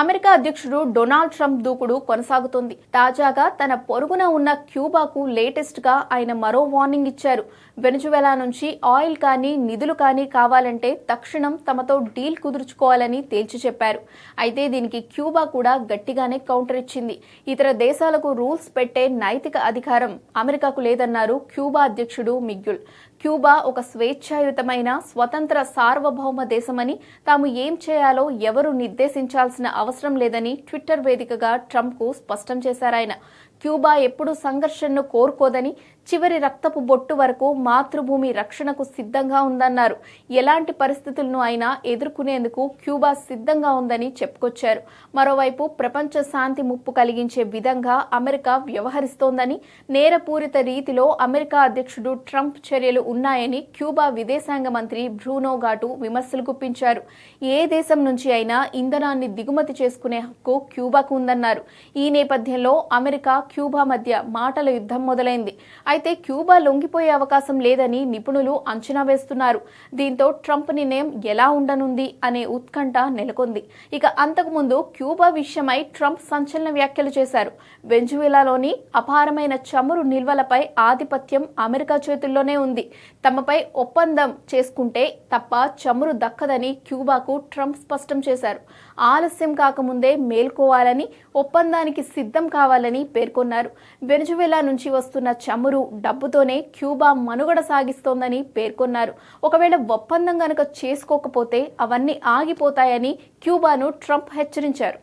America అధ్యక్షుడు Donald Trump దూకుడు కొనసాగుతుంది. తాజాగా తన పొరుగున ఉన్న క్యూబాకు లేటెస్ట్గా ఆయన మరో వార్నింగ్ ఇచ్చారు. వెనుజువెలా నుంచి ఆయిల్ కానీ నిధులు కానీ కావాలంటే తక్షణం తమతో డీల్ కుదుర్చుకోవాలని తేల్చి చెప్పారు. అయితే దీనికి క్యూబా కూడా గట్టిగానే కౌంటర్ ఇచ్చింది. ఇతర దేశాలకు రూల్స్ పెట్టే నైతిక అధికారం అమెరికాకు లేదన్నారు క్యూబా అధ్యక్షుడు మిగ్యుల్ క్యూబా ఒక స్వేచ్ఛాయుతమైన స్వతంత్ర సార్వభౌమ దేశమని తాము ఏం చేయాలో ఎవరు నిర్దేశించాల్సిన అవసరం లేదని ట్విట్టర్ వేదికగా ట్రంప్కు స్పష్టం చేశారాయన క్యూబా ఎప్పుడూ సంఘర్షణను కోరుకోదని చివరి రక్తపు బొట్టు వరకు మాతృభూమి రక్షణకు సిద్ధంగా ఉందన్నారు. ఎలాంటి పరిస్థితులను అయినా ఎదుర్కొనేందుకు క్యూబా సిద్ధంగా ఉందని చెప్పుకొచ్చారు. మరోవైపు ప్రపంచ శాంతి ముప్పు కలిగించే విధంగా అమెరికా వ్యవహరిస్తోందని నేరపూరిత రీతిలో అమెరికా అధ్యక్షుడు ట్రంప్ చర్యలు ఉన్నాయని క్యూబా విదేశాంగ మంత్రి బ్రూనోఘాటు విమర్శలు గుప్పించారు. ఏ దేశం నుంచి అయినా ఇంధనాన్ని దిగుమతి చేసుకునే హక్కు క్యూబాకు ఉందన్నారు. ఈ నేపథ్యంలో అమెరికా క్యూబా మధ్య మాటల యుద్ధం మొదలైంది. అయితే క్యూబా లొంగిపోయే అవకాశం లేదని నిపుణులు అంచనా వేస్తున్నారు. దీంతో ట్రంప్ నిర్ణయం ఎలా ఉండనుంది అనే ఉత్కంఠ నెలకొంది. ఇక అంతకుముందు క్యూబా విషయమై ట్రంప్ సంచలన వ్యాఖ్యలు చేశారు. వెంజువేలాలోని అపారమైన చమురు నిల్వలపై ఆధిపత్యం అమెరికా చేతుల్లోనే ఉంది. తమపై ఒప్పందం చేసుకుంటే తప్ప చమురు దక్కదని క్యూబాకు ట్రంప్ స్పష్టం చేశారు. ఆలస్యం కాకముందే మేల్కోవాలని ఒప్పందానికి సిద్ధం కావాలని పేర్కొన్నారు. వెనుజువెలా నుంచి వస్తున్న చమురు డబ్బుతోనే క్యూబా మనుగడ సాగిస్తోందని పేర్కొన్నారు. ఒకవేళ ఒప్పందం గనుక చేసుకోకపోతే అవన్నీ ఆగిపోతాయని క్యూబాను ట్రంప్ హెచ్చరించారు.